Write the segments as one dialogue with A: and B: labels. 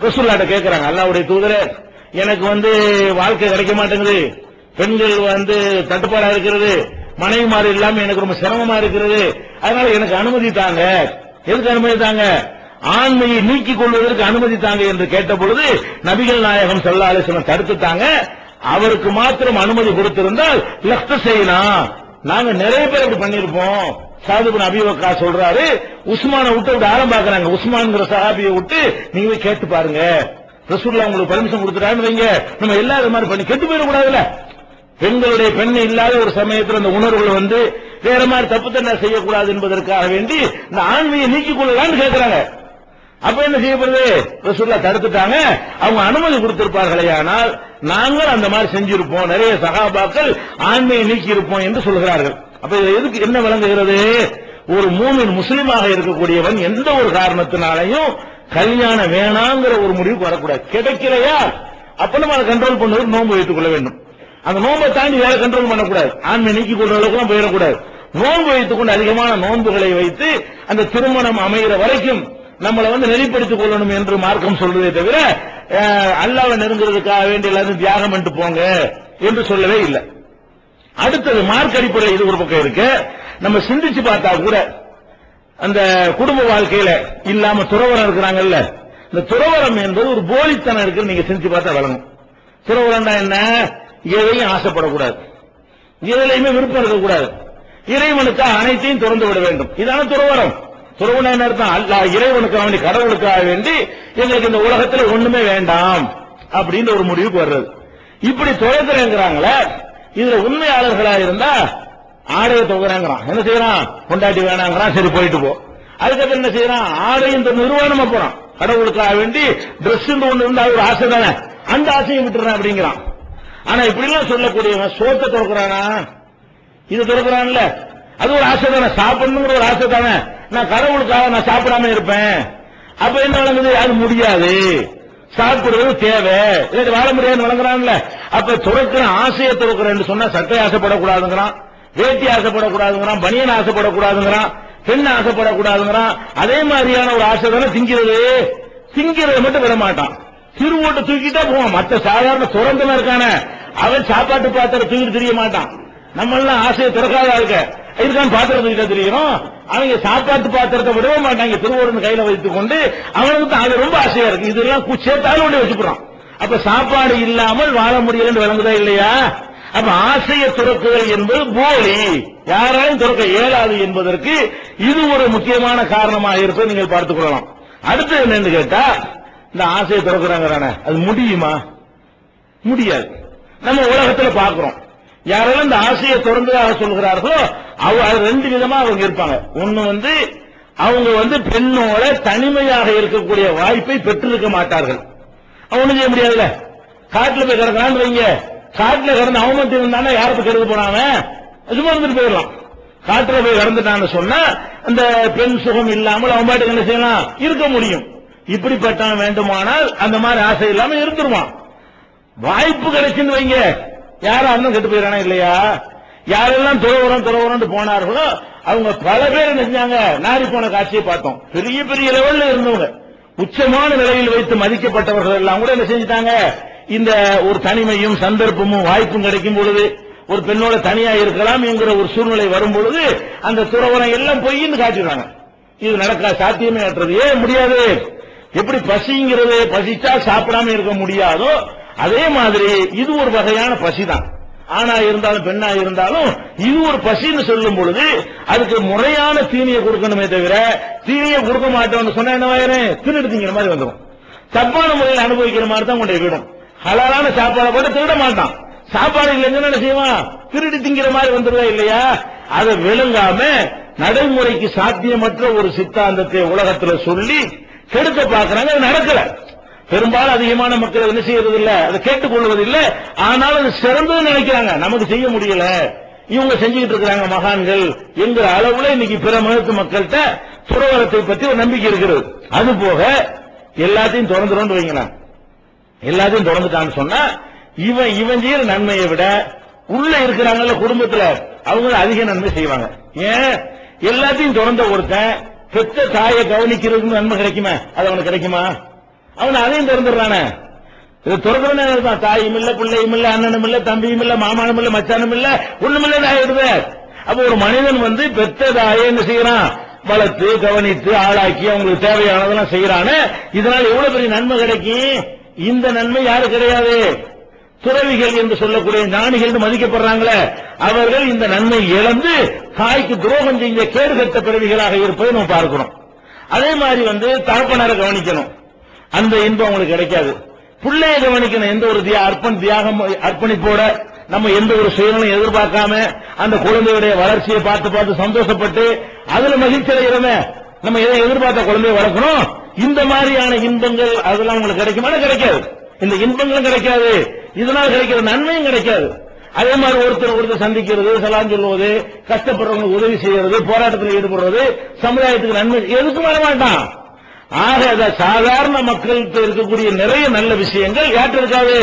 A: ரசூல்லாட்ட கேட்கிறாங்க அல்லாவுடைய தூதரே எனக்கு வந்து வாழ்க்கை கிடைக்க மாட்டேங்குது. பெண்கள் வந்து தட்டுப்பாடா இருக்கிறது. மனைவிமாறு இல்லாம எனக்கு ரொம்ப சிரமமா இருக்கிறது. அதனால எனக்கு அனுமதி தாங்க. எதுக்கு அனுமதி தாங்க? ஆண்மையை நீக்கிக் கொள்வதற்கு அனுமதி தாங்க என்று கேட்ட பொழுது நபிகள் நாயகம் ஸல்லல்லாஹு அலைஹி தடுத்துட்டாங்க. அவருக்கு மாத்திரம் அனுமதி கொடுத்திருந்தால் லக்த செய்யலாம் நாங்க நிறைய பேர் இப்படி பண்ணிருப்போம் சாதுபின் அபிவக்கா சொல்றாரு உஸ்மான விட்டு விட்டு ஆரம்ப பாக்குறாங்க உஸ்மான்ங்கிற சஹாபியை விட்டு நீங்க போய் கேட்டு பாருங்க. ரசூல்லா உங்களுக்கு பர்மிஷன் கொடுத்துட்டாருன்னு வைங்க. நம்ம எல்லா மாதிரி பண்ணி கெட்டு போயிடக்கூடாதுல்ல பெண்களுடைய பெண் இல்லாத ஒரு சமயத்தில் அந்த உணர்வுகள் வந்து வேற மாதிரி தப்பு தண்டனை செய்யக்கூடாது என்பதற்காக வேண்டி இந்த ஆண்மையை நீக்கிக் கொள்ளலாம்னு கேட்கிறாங்க அப்ப என்ன செய்யப்படுது ரசூல்லா தடுத்துட்டாங்க. அவங்க அனுமதி கொடுத்திருப்பார்களே ஆனால் நாங்கள் அந்த மாதிரி செஞ்சிருப்போம். நிறைய சகாபாக்கள் ஆண்மையை நீக்கி இருப்போம் என்று சொல்கிறார்கள். அப்ப எதுக்கு என்ன விளங்குகிறது? ஒரு மூமின் முஸ்லீமாக இருக்கக்கூடியவன் எந்த ஒரு காரணத்தினாலையும் கல்யாணம் வேணாங்கிற ஒரு முடிவுக்கு வரக்கூடாது. கிடைக்கலையா? அப்ப நம்ம அதை கண்ட்ரோல் பண்ணுவது நோன்பு வைத்துக் கொள்ள வேண்டும். அந்த நோன்பை தாண்டி வேற கண்ட்ரோல் பண்ணக்கூடாது. ஆண்மை நீக்கி கொள்ற அளவுக்கு போயிடக்கூடாது. நோன்பு வைத்துக் கொண்டு அதிகமான நோன்புகளை வைத்து அந்த திருமணம் அமைகிற வரைக்கும் நம்மளை வந்து நெறிப்படுத்திக் கொள்ளணும் என்று மார்க்கம் சொல்றதே தவிர அஹ், அல்லாவை நெருங்குறதுக்காக வேண்டிய எல்லாரும் தியாகம் பண்ணிட்டு போங்க என்று சொல்லவே இல்லை. அடுத்தது மார்க் அடிப்படையில் இது ஒரு பக்கம் இருக்கு. நம்ம சிந்திச்சு பார்த்தா கூட அந்த குடும்ப வாழ்க்கையில இல்லாம துறவரம் இருக்கிறாங்கல்ல இந்த துறவரம் என்பது ஒரு போலித்தனம் இருக்குன்னு நீங்க சிந்திச்சு பார்த்தா வழங்கும். துறவரம்னா என்ன? எதையும் ஆசைப்படக்கூடாது. எதுலையுமே விருப்பம் இருக்கக்கூடாது. இறைவனுக்கு அனைத்தையும் திறந்து விட வேண்டும். இதான துறவரம். துறவன என்ன அர்த்தம்? அல்ல இறைவனுக்கு வேண்டி கடவுளுக்காக வேண்டி எங்களுக்கு இந்த உலகத்துல ஒண்ணுமே வேண்டாம் அப்படின்னு ஒரு முடிவுக்கு வர்றது. இப்படி துறக்கிறேங்கிறாங்களே இதுல உண்மையாளர்களா இருந்தா ஆடையை தொகுறாங்கிறான் என்ன செய்யறான்? கொண்டாட்டி வேணாங்கிறான். சரி போயிட்டு போ. அதுக்கப்புறம் என்ன செய்யறான்? ஆடை இந்த நிர்வாணமா போறான். கடவுளுக்காக வேண்டி Dress ஒண்ணு இருந்தா ஒரு ஆசை தானே. அந்த ஆசையை விட்டுறான் அப்படிங்கிறான். ஆனா இப்படி எல்லாம் சொல்லக்கூடியவன் சோத்தை திறக்கிறானா இது திறக்கிறான்ல அது ஒரு ஆசை தானே. சாப்பிடணுங்கிற ஒரு ஆசை தானே. நான் கடவுளுக்காக நான் சாப்பிடாம இருப்பேன். அப்ப என்ன வழங்குது அது முடியாது. சாப்பிடுறது தேவை. இல்லாட்டி வாழ முடியாதுன்னு வழங்குறான்ல. அப்ப துறக்கிற ஆசையை துறக்கிறேன்னு சொன்னா சட்டை ஆசைப்படக்கூடாதுங்கிறான் வேட்டி ஆசைப்படக்கூடாதுங்கிறான் பனியன் ஆசைப்படக்கூடாதுங்கிறான் பெண் ஆசைப்படக்கூடாதுங்கிறான். அதே மாதிரியான ஒரு ஆசை தானே திங்கிறது. திங்கிறத மட்டும் விட மாட்டான் திருவோட்டை தூக்கிட்டா போவான். மற்ற சாதாரண துறந்தவன் இருக்கானே அவன் சாப்பாட்டு பாத்திரம் தூக்கிட்டு தெரிய மாட்டான். நம்ம எல்லாம் ஆசையை திறக்காத இருக்க இதுதான் பாத்திரத்தை தூக்கிட்டா தெரியும். அவங்க சாப்பாட்டு பாத்திரத்தை விடவே மாட்டாங்க. திருவோரன் கையில வைத்துக் கொண்டு அவனுக்கு தான் அது ரொம்ப ஆசையா இருக்கு. இதெல்லாம் குச்சேத்தாலும் சேர்த்தாலும் கொண்டு வச்சுக்கிறான் அப்ப சாப்பாடு இல்லாமல் வாழ முடியலன்னு விளங்குதா இல்லையா? அப்ப ஆசையை துறக்குதல் என்பது போலி. யாராலும் துறக்க இயலாது என்பதற்கு இது ஒரு முக்கியமான காரணமாக இருப்பதை நீங்கள் பார்த்துக் கொள்ளலாம். அடுத்து என்னன்னு கேட்டா இந்த ஆசையை துறக்குறாங்க அது முடியுமா? முடியாது. நம்ம உலகத்துல பாக்குறோம் யாரெல்லாம் இந்த ஆசையை திறந்ததாக சொல்கிறார்களோ அவங்க ரெண்டு விதமா அவங்க இருப்பாங்க. ஒண்ணு வந்து அவங்க வந்து பெண்ணோட தனிமையாக இருக்கக்கூடிய வாய்ப்பை பெற்றிருக்க மாட்டார்கள். அவன் செய்ய முடியாதுல்ல. காட்டுல போய் கிடக்கிறான்னு வைங்க. காட்டுல கிடந்து அவன் மட்டும் இருந்தானே யாருக்கு கெடுக்க போனாங்க சும்மா இருந்துட்டு போயிடலாம். காட்டுல போய் இறந்துட்டான்னு சொன்னா அந்த பெண் சுகம் இல்லாமல் அவன் பாட்டுக்கு என்ன செய்யலாம்? இருக்க முடியும். இப்படிப்பட்டவன் வேண்டுமானால் அந்த மாதிரி ஆசை இல்லாம இருந்துருவான். வாய்ப்பு கிடைச்சுன்னு வைங்க. யாரும் அண்ணன் கெட்டு போயிடறானா இல்லையா? யாரெல்லாம் துறவுறம் துறவுறம்னு போனார்களோ அவங்க பல பேர் என்ன செஞ்சாங்க? நாரி போன காட்சியை பார்த்தோம். பெரிய பெரிய லெவல்ல இருந்தவங்க. உச்சமான நிலையில் வைத்து மதிக்கப்பட்டவர்கள் எல்லாம் கூட என்ன செஞ்சுட்டாங்க? இந்த ஒரு தனிமையும் சந்தர்ப்பமும் வாய்ப்பும் கிடைக்கும் பொழுது ஒரு பெண்ணோட தனியா இருக்கலாம் என்கிற ஒரு சூழ்நிலை வரும் பொழுது அந்த துறவரம் எல்லாம் பொய்ன்னு காட்டிடுறாங்க. இது நடக்க சாத்தியமே அற்றது. ஏன் முடியாது? எப்படி பசிங்கிறது பசிச்சா சாப்பிடாம இருக்க முடியாதோ அதே மாதிரி இது ஒரு வகையான பசிதான். ஆணா இருந்தாலும் பெண்ணா இருந்தாலும் இது ஒரு பசின்னு சொல்லும் பொழுது அதுக்கு முறையான தீனியை கொடுக்கணுமே தவிர தீனியை கொடுக்க மாட்டோம்னு சொன்னா என்ன ஆயிரும்? திருடு திங்கிற மாதிரி வந்துடும் தப்பான முறையில் அனுபவிக்கிற மாதிரி தான் கொண்டே விடும் ஹலாலான சாப்பாடை போட்டு திருட மாட்டான். சாப்பாடு இல்லைன்னு என்ன செய்வான்? திருடி திங்கிற மாதிரி வந்துருதா இல்லையா? அதை விளங்காம நடைமுறைக்கு சாத்தியமற்ற ஒரு சித்தாந்தத்தை உலகத்துல சொல்லி கெடுக்க பார்க்கறாங்க நடக்கல. பெரும்பாலும் அதிகமான மக்கள் என்ன செய்யறது இல்ல அதை கேட்டுக்கொள்வது இல்ல ஆனாலும் அது சிறந்ததுன்னு நினைக்கிறாங்க. நமக்கு செய்ய முடியல. இவங்க செஞ்சுக்கிட்டு இருக்கிறாங்க மகான்கள் என்கிற அளவுல இன்னைக்கு பிற மதத்து மக்கள்கிட்ட துறவரத்தை பத்தி ஒரு நம்பிக்கை இருக்கிறது. அது போக எல்லாத்தையும் திறந்துடும் வைங்களேன். எல்லாத்தையும் திறந்துட்டான்னு சொன்னா இவன் இவன் செய்யற நன்மையை விட உள்ள இருக்கிறாங்கல்ல குடும்பத்துல அவங்க அதிக நன்மை செய்வாங்க. ஏன்? எல்லாத்தையும் திறந்த ஒருத்தன் பெத்த தாயை கவனிக்கிறதுக்கு நன்மை கிடைக்குமா. அது அவனுக்கு கிடைக்குமா? அவன் அதையும் திறந்துடுறானே. இது திறக்கிறனே தான் தாயும் இல்ல பிள்ளையும் இல்ல அண்ணனும் இல்ல தம்பியும் இல்ல மாமானும் இல்ல மச்சானும் இல்ல ஒண்ணுமில்ல ஆயிடுது. அப்ப ஒரு மனிதன் வந்து பெத்த தாயை என்ன செய்யறான்? வளர்த்து கவனித்து ஆளாக்கி அவங்களுக்கு தேவையானதெல்லாம் செய்யறானே. இதனால எவ்வளவு பெரிய நன்மை கிடைக்கும்? இந்த நன்மை யாரு கிடையாது? துறவிகள் என்று சொல்லக்கூடிய ஞானிகள் மதிக்கப்படுறாங்களே. அவர்கள் இந்த நன்மை இழந்து தாய்க்கு துரோகம் செய்ய கேடு கட்ட பிறவிகளாக இருப்பதை நம்ம பார்க்கிறோம் அதே மாதிரி வந்து தகப்பனாரை கவனிக்கணும். அந்த இன்பம் அவங்களுக்கு கிடைக்காது. பிள்ளைய கவனிக்கணும். எந்த ஒரு தியா தியாகம் அர்ப்பணிப்போட நம்ம எந்த ஒரு சுயநலம் எதிர்பார்க்காம அந்த குழந்தையுடைய வளர்ச்சியை பார்த்து பார்த்து சந்தோஷப்பட்டு அதுல மகிழ்ச்சி அடைகிறோமே நம்ம எதை எதிர்பார்த்த குழந்தையை வளர்க்கணும்? இந்த மாதிரியான இன்பங்கள் அதெல்லாம் உங்களுக்கு கிடைக்குமான கிடைக்காது. இந்த இன்பங்களும் கிடைக்காது. இதனால் கிடைக்கிற நன்மையும் கிடைக்காது. அதே மாதிரி ஒருத்தர் ஒருத்தர் சந்திக்கிறது சலாம் சொல்லுவது கஷ்டப்படுறவங்களுக்கு உதவி செய்யறது போராட்டத்தில் ஈடுபடுறது சமுதாயத்துக்கு நன்மை எதுக்கும் வர மாட்டான். ஆக சாதாரண மக்களுக்கு இருக்கக்கூடிய நிறைய நல்ல விஷயங்கள் யாற்றிருக்காது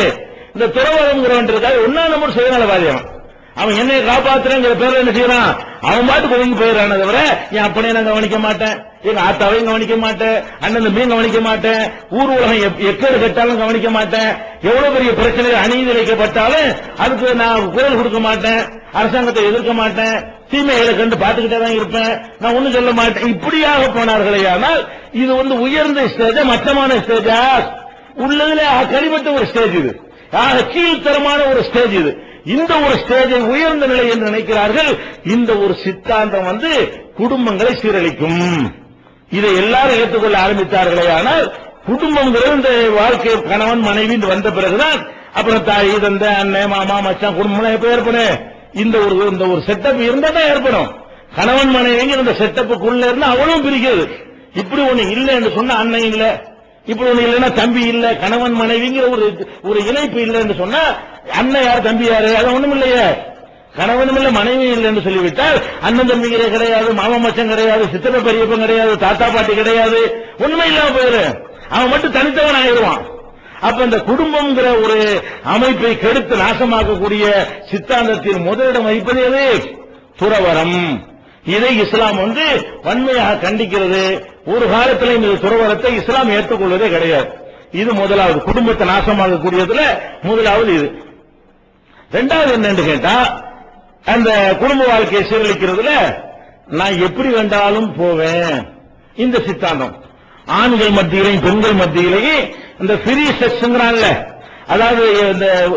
A: இந்த துறவரங்கிறவன் இருக்காது ஒன்னா நம்ம வாரியம் அவன் என்னை காப்பாத்துறேங்கிற பேர்ல என்ன செய்யறான்? அவன் பாட்டுக்கு ஒதுங்கி போயிடறானே தவிர என் அப்பனே நான் கவனிக்க மாட்டேன். எங்க ஆத்தாவையும் கவனிக்க மாட்டேன். அண்ணன் தம்பியும் கவனிக்க மாட்டேன். ஊர் உலகம் எப்- எக்கேடு கட்டாலும் கவனிக்க மாட்டேன். எவ்வளவு பெரிய பிரச்சனை அநீதி வைக்கப்பட்டாலும் அதுக்கு நான் குரல் கொடுக்க மாட்டேன். அரசாங்கத்தை எதிர்க்க மாட்டேன். தீமைகளை கண்டு பார்த்துக்கிட்டே தான் இருப்பேன். நான் ஒண்ணும் சொல்ல மாட்டேன். இப்படியாக போனார்களே ஆனால் இது வந்து உயர்ந்த ஸ்டேஜா மட்டமான ஸ்டேஜா உள்ளதுல கடிபட்ட ஒரு ஸ்டேஜ் இது. ஆக கீழ்த்தரமான ஒரு ஸ்டேஜ் இது. இந்த ஒரு ஸ்டேஜை உயர்ந்த நிலை என்று நினைக்கிறார்கள். இந்த ஒரு சித்தாந்தம் வந்து குடும்பங்களை சீரழிக்கும். இதை எல்லாரும் ஏற்றுக்கொள்ள ஆரம்பித்தார்களே ஆனால் குடும்பங்கிறது இந்த வாழ்க்கை கணவன் மனைவி வந்த பிறகுதான் அப்புறம் தாய் தந்தை அண்ணன் மாமா மச்சான் குடும்பம் எப்ப ஏற்படும்? இந்த ஒரு இந்த ஒரு செட்டப் இருந்தா தான் ஏற்படும். கணவன் மனைவிங்க இந்த செட்டப்புக்குள்ள இருந்து அவளும் பிரிக்கிறது இப்படி ஒண்ணு இல்லை என்று சொன்னா அண்ணன் இல்ல. இப்படி ஒண்ணு இல்லைன்னா தம்பி இல்ல கணவன் மனைவிங்கிற ஒரு ஒரு இணைப்பு இல்லை என்று சொன்னா அண்ணன் யார் தம்பி யாரு? அது ஒண்ணும் இல்லையே. கணவனும் இல்ல மனைவி இல்லை என்று சொல்லிவிட்டால் அண்ணன் தம்பிகளே கிடையாது மாமா மச்சம் கிடையாது சித்தப்ப பெரியப்பன் கிடையாது தாத்தா பாட்டி கிடையாது. ஒண்ணுமே இல்லாம போயிரு. அவன் மட்டும் தனித்தவன் ஆயிடுவான். அப்ப இந்த குடும்பம்ங்கிற ஒரு அமைப்பை கெடுத்து நாசமாக்கக்கூடிய சித்தாந்தத்தின் முதலிடம் வைப்பது எது? துறவரம் இதை இஸ்லாம் வந்து வன்மையாக கண்டிக்கிறது. ஒரு காலத்தில் இந்த துறவரத்தை இஸ்லாம் ஏற்றுக்கொள்வதே கிடையாது. இது முதலாவது குடும்பத்தை நாசமாகக்கூடியதுல முதலாவது இது. ரெண்டாவது என்னன்னு கேட்டா அந்த குடும்ப வாழ்க்கையை சீரழிக்கிறதுல நான் எப்படி வேண்டாலும் போவேன். இந்த சித்தாந்தம். ஆண்கள் மத்தியிலையும் பெண்கள் மத்தியிலையும் இந்த ஃப்ரீ செக்ஸ்ங்கிறான்ல அதாவது இந்த